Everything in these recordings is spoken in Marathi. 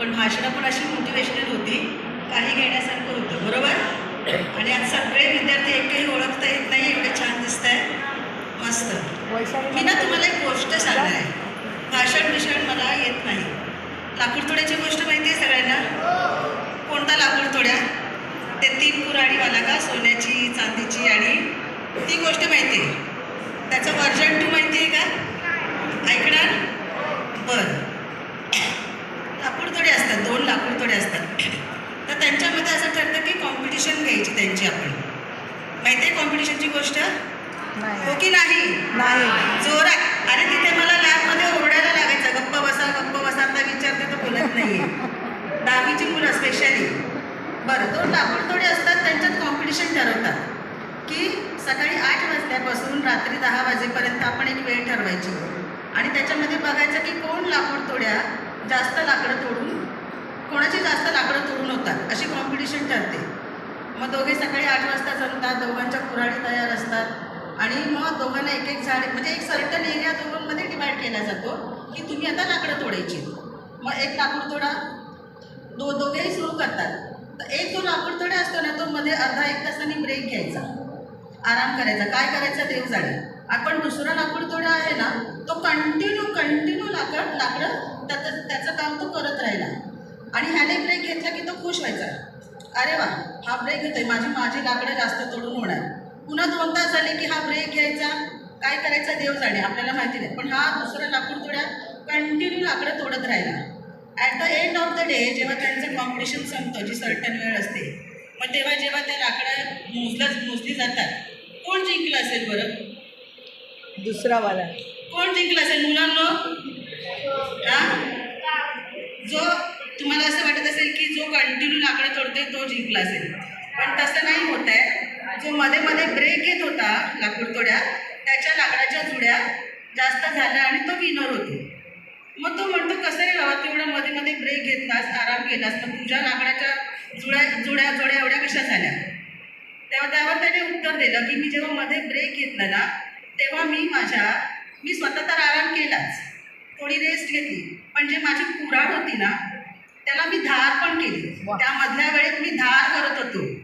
पण भाषणं पण अशी मोटिवेशनल होती. काही घेण्यासारखं होतं बरोबर? आणि आज सगळे विद्यार्थी एकही ओळखता येत नाही एवढे छान दिसत आहे मस्त मी ना तुम्हाला एक गोष्ट सांगणार आहे भाषण विषण मला येत नाही. लाकूड तोड्याची गोष्ट माहिती आहे सगळ्यांना? कोणता लाकूड तोड्या ते तीन कुऱ्हाडीवाला का सोन्याची चांदीची आणि ती गोष्ट माहिती आहे. त्याचं व्हर्जन टू माहिती आहे का? ऐकणार? बरं. लाकूड तोडे असतात दोन लाकूड तोडे असतात. तर त्यांच्यामध्ये असं ठरतं की कॉम्पिटिशन घ्यायची त्यांची आपण. माहिती आहे कॉम्पिटिशनची गोष्ट हो की नाही? नाही. जोरात. अरे तिथे मला लॅबमध्ये ओरडायला लागायचं. गप्प बसा गप्प बसा. आता विचारते तर बोलत नाहीये. दहावीची मुलं स्पेशली बरं दोन लाकूड तोडे असतात त्यांच्यात कॉम्पिटिशन ठरवतात. की सकाळी आठ वाजल्यापासून रात्री दहा वाजेपर्यंत आपण एक वेळ ठरवायची. आणि त्याच्यामध्ये बघायचं की कोण लाकूड तोड्या जास्त लाकडं तोडून कोणाची जास्त लाकडं तोडून होतात अशी कॉम्पिटिशन ठरते. मग दोघे सकाळी आठ वाजता जमतात दोघांच्या कुऱ्हाडी तयार असतात. आणि मग दोघांना एक एक झाड म्हणजे एक सर्टन एरिया दोघांमध्ये डिवाईड केला जातो की तुम्ही आता लाकडं तोडायची. मग एक लाकूड तोडा दो दोघेही सुरू करतात. तर एक जो लाकूड तोडा असतो ना तो मध्ये अर्धा एक तासाने ब्रेक घ्यायचा. आराम करायचा. काय करायचं? देव जाणे. आपण दुसरा लाकूड तोडा आहे ना तो कंटिन्यू कंटिन्यू लाकड लाकडं त्याचं त्याचं काम तो करत राहिला. आणि ह्याने ब्रेक घेतला की तो खुश व्हायचा. अरे वा हा ब्रेक घेतोय. माझी माझी लाकडं जास्त तोडून होणार. पुन्हा दोन तास झाले की हा ब्रेक घ्यायचा. काय करायचा देव जाणे आपल्याला माहिती नाही. पण हा दुसरा लाकूड तोड्या कंटिन्यू लाकडं तोडत राहिला. At the end of the day जेव्हा त्यांचं कॉम्पिटिशन संपतं जी सर्टन वेळ असते मग तेव्हा जेव्हा ते लाकडं मोजलं मोजली जातात कोण जिंकलं असेल बरं? दुसरा वाला कोण जिंकला असेल? मुलांना? जो तुम्हाला असं वाटत असेल की जो कंटिन्यू लाकडं तोडतोय तो जिंकला असेल. पण तसं नाही होत आहे. जो मध्ये मध्ये ब्रेक घेत होता लाकूड तोड्या त्याच्या लाकडाच्या जुड्या जास्त झाल्या आणि तो विनर होतो. मग तो म्हणतो कसं रे बाबा तू एवढा मध्ये मध्ये ब्रेक घेतलास आराम केलास तर तुझ्या लाकडाच्या जुड्या जुड्या जोड्या एवढ्या कशा झाल्या? तेव्हा त्यावर त्याने उत्तर दिलं की मी जेव्हा मध्ये ब्रेक घेतला ना तेव्हा मी माझ्या मी स्वतः तर आराम केलाच. थोडी रेस्ट घेतली. पण जे माझी कुऱ्हाड होती ना त्याला मी धार पण केली. वा. त्या मधल्या वेळेत मी धार करत होतो.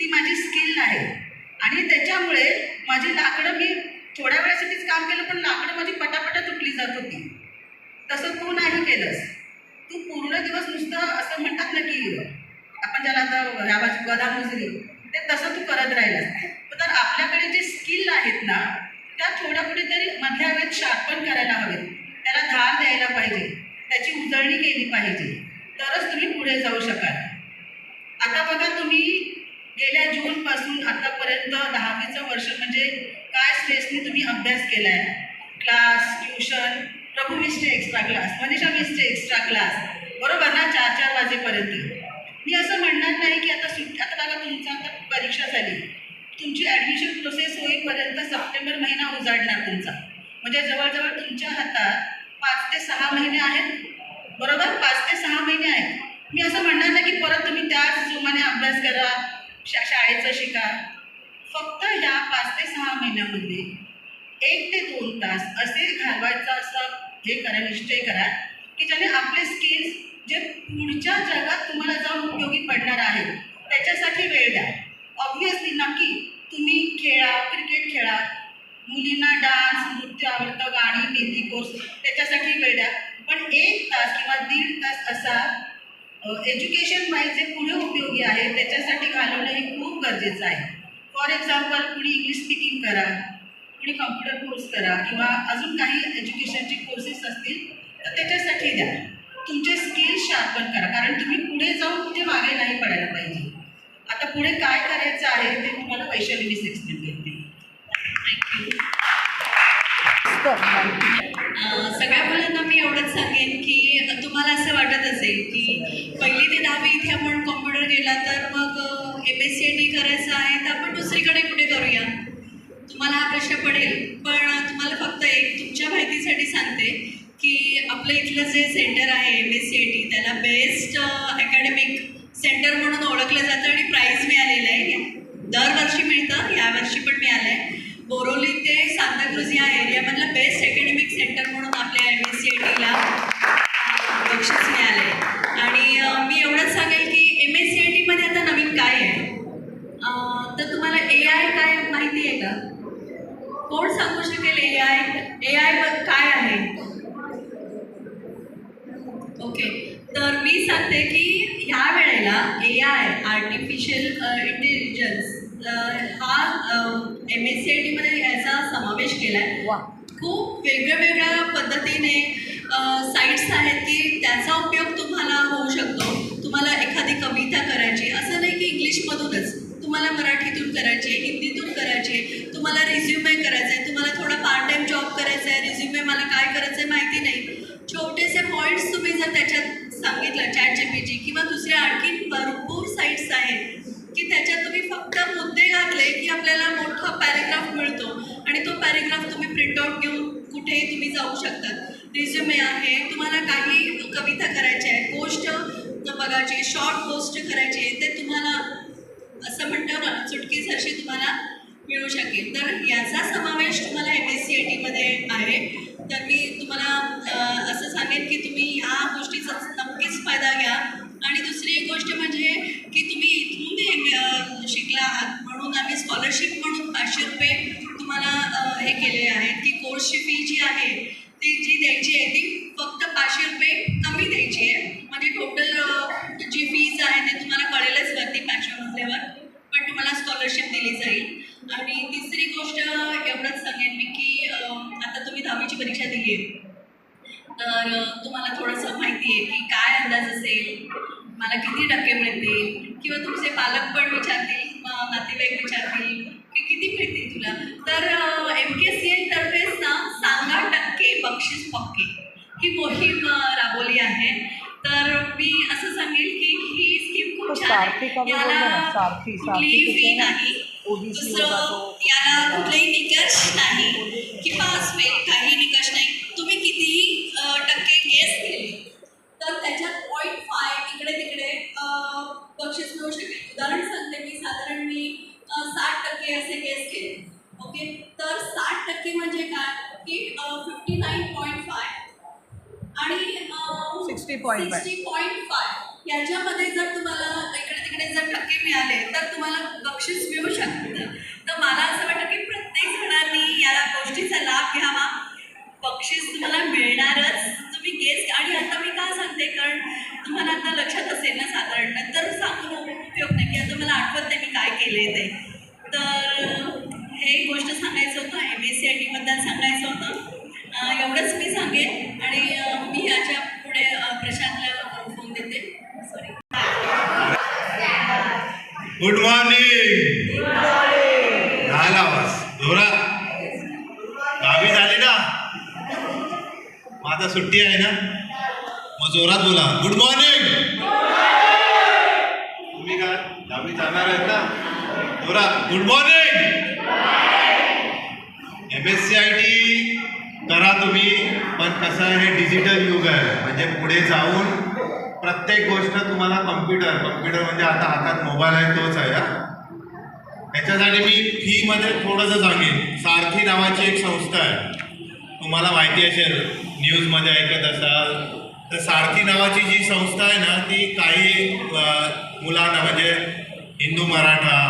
ती माझी स्किल आहे. आणि त्याच्यामुळे माझी लाकडं मी थोड्या वेळासाठीच काम केलं पण लाकडं माझी पटापटा तुटली जात होती. तसं तू नाही केलंस. तू पूर्ण दिवस नुसतं असं म्हणतात ना की आपण ज्याला आता गदा मुजरी ते तसं तू करत राहिलास तर आपल्याकडे जे स्किल आहेत ना त्या थोड्या कुठेतरी मधल्या वेळेत करायला हवेत त्याला धार द्यायला पाहिजे. त्याची उजळणी केली पाहिजे. तरच तुम्ही पुढे जाऊ शकाल. आता बघा तुम्ही गेल्या जूनपासून आतापर्यंत दहावीचं वर्ष म्हणजे काय स्ट्रेसने तुम्ही अभ्यास केला आहे क्लास ट्युशन प्रभू मिसचे एक्स्ट्रा क्लास मनीषा मिसचे एक्स्ट्रा क्लास बरोबर ना? चार चार वाजेपर्यंत. मी असं म्हणणार नाही की आता सुट आता बघा तुमचा आता परीक्षा झाली. तुमची ॲडमिशन प्रोसेस होईपर्यंत सप्टेंबर महिना उजाडणार तुमचा. म्हणजे जवळजवळ तुमच्या हातात पाच ते सहा महिने आहेत. बरोबर? पाच ते सहा महिने आहेत. मी असं म्हणणार नाही की परत तुम्ही त्याच जोमाने अभ्यास करा शा शाळेचं शिका. फक्त ह्या पाच ते सहा महिन्यामध्ये एक ते दोन तास असे घालवायचं असं हे करा निश्चय करा की ज्याने आपले स्किल्स जे पुढच्या जगात तुम्हाला जाऊन उपयोगी पडणार आहे त्याच्यासाठी वेळ द्या. ऑब्व्हियसली नक्की तुम्ही खेळा क्रिकेट खेळा. मुलींना डान्स आवडतं गाणी मेहंदी कोर्स त्याच्यासाठी वेळ द्या पण एक तास किंवा दीड तास असा एज्युकेशन वाईज जे पुढे उपयोगी आहे त्याच्यासाठी घालवणं हे खूप गरजेचं आहे. फॉर एक्झाम्पल कुणी इंग्लिश स्पीकिंग करा कुणी कम्प्युटर कोर्स करा किंवा अजून काही एज्युकेशनचे कोर्सेस असतील तर त्याच्यासाठी द्या. तुमचे स्किल शार्पन करा कारण तुम्ही पुढे जाऊन कुठे मागे नाही पडायला पाहिजे. आता पुढे काय करायचं आहे ते तुम्हाला वैशाली मिस एक्सप्लेन करते थँक्यू सगळ्या मुलांना मी एवढंच सांगेन की तुम्हाला असं वाटत असेल की पहिली ते दहावी इथे आपण कॉम्प्युटर केला तर मग एम एस सी टी करायचं आहे तर आपण दुसरीकडे कुठे करूया? तुम्हाला हा प्रश्न पडेल पण तुम्हाला फक्त एक तुमच्या माहितीसाठी सांगते की आपलं इथलं जे सेंटर आहे एम एस सी टी त्याला बेस्ट अकॅडमिक सेंटर म्हणून ओळखलं जातं आणि प्राईज मिळालेलं आहे. दरवर्षी मिळतं यावर्षी पण मिळालं आहे बोरोली ते सांताक्रुज या एरियामधलं बेस्ट अकॅडमिक सेंटर म्हणून आपल्या एम एस सी ए टीला बक्षीस मिळाले. आणि मी एवढंच सांगेल की एम एस सी ए टीमध्ये आता नवीन काय आहे? तर तुम्हाला ए आय काय माहिती आहे का? कोण सांगू शकेल ए आय ए आय काय आहे? ओके तर मी सांगते की ह्या वेळेला ए आय आर्टिफिशियल इंटेलिजन्स हा एम एस सी आय टीमध्ये याचा समावेश केला आहे खूप वेगळ्या वेगळ्या पद्धतीने साईट्स आहेत की त्याचा उपयोग तुम्हाला होऊ शकतो. तुम्हाला एखादी कविता करायची असं नाही की इंग्लिशमधूनच तुम्हाला मराठीतून करायची आहे हिंदीतून करायची आहे तुम्हाला रिझ्युमे करायचा आहे तुम्हाला थोडा पार्ट टाइम जॉब करायचा आहे रिझ्युमे मला काय करायचं आहे माहिती नाही. छोटेसे पॉईंट्स तुम्ही जर त्याच्यात सांगितलं चॅट जीपीटी किंवा दुसऱ्या आणखी भरपूर साईट्स आहेत की त्याच्यात तुम्ही फक्त घातले की आपल्याला मोठा पॅरेग्राफ मिळतो. आणि तो पॅरेग्राफ तुम्ही प्रिंटआउट घेऊन कुठेही तुम्ही जाऊ शकतात. रिझ्युमे आहे तुम्हाला काही कविता करायची आहे गोष्ट बघायची शॉर्ट पोस्ट करायची आहे ते तुम्हाला असं म्हणतो ना चुटकीसरशी तुम्हाला मिळू शकेल. तर याचा समावेश तुम्हाला एम एस सी आय टीमध्ये आहे. तर मी तुम्हाला असं सांगेन की तुम्ही ह्या गोष्टीचा नक्कीच फायदा घ्या. आणि दुसरी एक गोष्ट म्हणजे की तुम्ही इथून शिकला आहात. म्हणून आम्ही स्कॉलरशिप म्हणून पाचशे रुपये तुम्हाला हे केले आहेत की कोर्सची फी जी आहे ती जी द्यायची आहे ती फक्त पाचशे रुपये कमी द्यायची आहे. म्हणजे टोटल जी फीज आहे ते तुम्हाला कळेलच वरती पाचशे म्हटल्यावर. पण तुम्हाला स्कॉलरशिप दिली जाईल. आणि तिसरी गोष्ट एवढंच सांगेन मी की आता तुम्ही दहावीची परीक्षा दिली आहे. तर तुम्हाला थोडंसं माहिती आहे की काय अंदाज असेल मला किती टक्के मिळतील किंवा तुमचे पालक पण विचारतील नातेवाईक विचारतील की किती मिळतील तुला? तर एम के सी एल तर्फेच ना सांगा टक्के बक्षीस पक्के. ही मोहीम राबवली आहे. तर मी असं सांगेल की ही स्कीम खूप छान आहे. याला कुठलीही फ़ी नाही. दुसरं तो- याला कुठलाही निकष नाही 60.5. सिक्स्टी पॉईंट फाय याच्यामध्ये जर तुम्हाला इकडे तिकडे जर टक्के मिळाले तर तुम्हाला बक्षीस मिळू शकतं. तर मला असं वाटतं की प्रत्येक जणांनी या गोष्टीचा लाभ घ्यावा. बक्षीस तुम्हाला मिळणारच. तुम्ही गेस आणि आता मी का सांगते? कारण तुम्हाला आता लक्षात असेल ना साधारण नंतर सांगून उपयोग नाही. की आता मला आठवत नाही मी काय केले ते. तर हे गोष्ट सांगायचं होतं. एम एस सी आय टीबद्दल सांगायचं होतं. एवढंच मी सांगेन. आणि मी याच्या पुढे प्रशांतला फोन देते. सॉरी गुड मॉर्निंग झाला आवाज. जोरा गावी झाली ना? माझा सुट्टी आहे ना? मग जोरात बोला. गुड मॉर्निंग तुम्ही का गावी जाणार आहेत ना? जोरात. Good morning M S C I करा तुम्ही पण कसं आहे हे डिजिटल युग आहे. म्हणजे पुढे जाऊन प्रत्येक गोष्ट तुम्हाला कम्प्युटर कम्प्युटर म्हणजे आता हातात मोबाईल आहे तोच आहे हा. त्याच्यासाठी मी फीमध्ये थोडंसं सांगेन. सारथी नावाची एक संस्था आहे. तुम्हाला माहिती असेल न्यूजमध्ये ऐकत असाल. तर सारथी नावाची जी संस्था आहे ना ती काही मुलांना म्हणजे हिंदू मराठा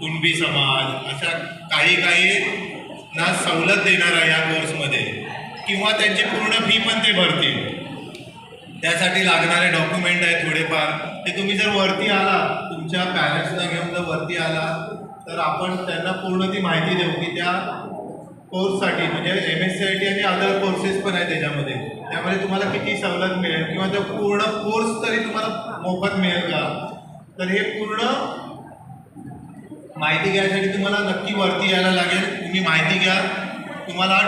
कुणबी समाज अशा काही काही ना सवलत देणार आहे या कोर्समध्ये किंवा त्यांची पूर्ण फी पण ते भरतील. त्यासाठी लागणारे डॉक्युमेंट आहे थोडेफार. ते तुम्ही जर वरती आला तुमच्या पॅरेंट्सला घेऊन जर वरती आला तर आपण त्यांना पूर्ण ती माहिती देऊ की त्या कोर्ससाठी म्हणजे M S C I T आणि अदर कोर्सेस पण आहेत त्याच्यामध्ये. त्यामध्ये तुम्हाला किती सवलत मिळेल किंवा तो पूर्ण कोर्स तरी तुम्हाला मोफत मिळेल का? तर हे पूर्ण माहिती घ्यायसाठी तुम्हाला नक्की वरती यायला लागेल. तुम्ही माहिती घ्या. तुम्हाला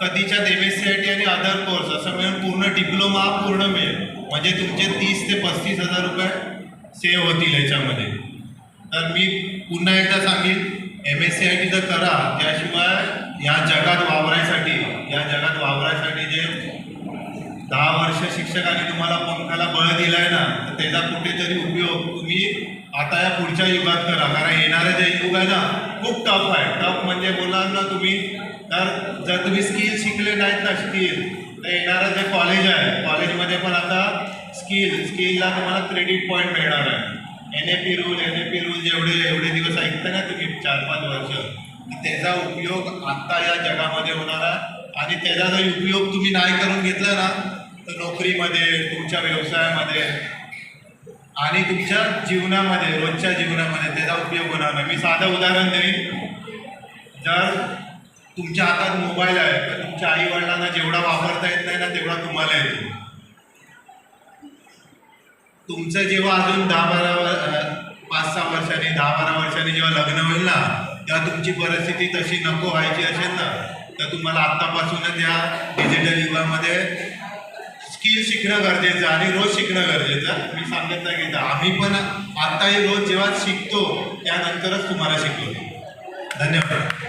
कधीच्या एम एस सी आणि अदर कोर्स असं मिळून पूर्ण डिप्लोमा पूर्ण मिळेल. म्हणजे तुमचे तीस ते पस्तीस हजार रुपये सेव्ह होतील याच्यामध्ये. तर मी पुन्हा एकदा सांगेन M S C I T तर करा. त्याशिवाय या जगात वावरायसाठी या जगात वावरायसाठी जे दहा वर्ष शिक्षकांनी तुम्हाला पंखाला बळ दिलाय ना तर त्याचा कुठेतरी उपयोग तुम्ही आता या पुढच्या युगात करा कारण येणारं जे युग आहे ना खूप टफ आहे. टफ म्हणजे मुलांना ना तुम्ही तर जर तुम्ही स्किल शिकले नाहीत ना स्किल तर येणारं जे कॉलेज आहे कॉलेजमध्ये पण आता स्किल स्किलला तुम्हाला क्रेडिट पॉईंट मिळणार आहे. N A P rule N A P rule जेवढे एवढे दिवस ऐकता ना तुम्ही चार पाच वर्ष त्याचा उपयोग आत्ता या जगामध्ये होणार आहे. आणि त्याचा जर उपयोग तुम्ही नाही करून घेतला ना तर नोकरीमध्ये तुमच्या व्यवसायामध्ये आणि तुमच्या जीवनामध्ये रोजच्या जीवनामध्ये त्याचा उपयोग होणार नाही. मी साधं उदाहरण देईन. जर तुमच्या हातात मोबाईल आहे तर तुमच्या आई वडिलांना जेवढा वापरता येत नाही ना तेवढा तुम्हाला येतो. तुमचं जेव्हा अजून दहा बारा पाच सहा वर्षांनी दहा बारा वर्षांनी जेव्हा लग्न होईल ना तेव्हा तुमची परिस्थिती तशी नको व्हायची असेल ना तर तुम्हाला आत्तापासूनच या डिजिटल युगामध्ये स्किल शिकणं गरजेचं आणि रोज शिकणं गरजेचं. मी सांगत नाही की आम्ही पण आत्ताही रोज जेव्हा शिकतो त्यानंतरच तुम्हाला शिकवतो. धन्यवाद.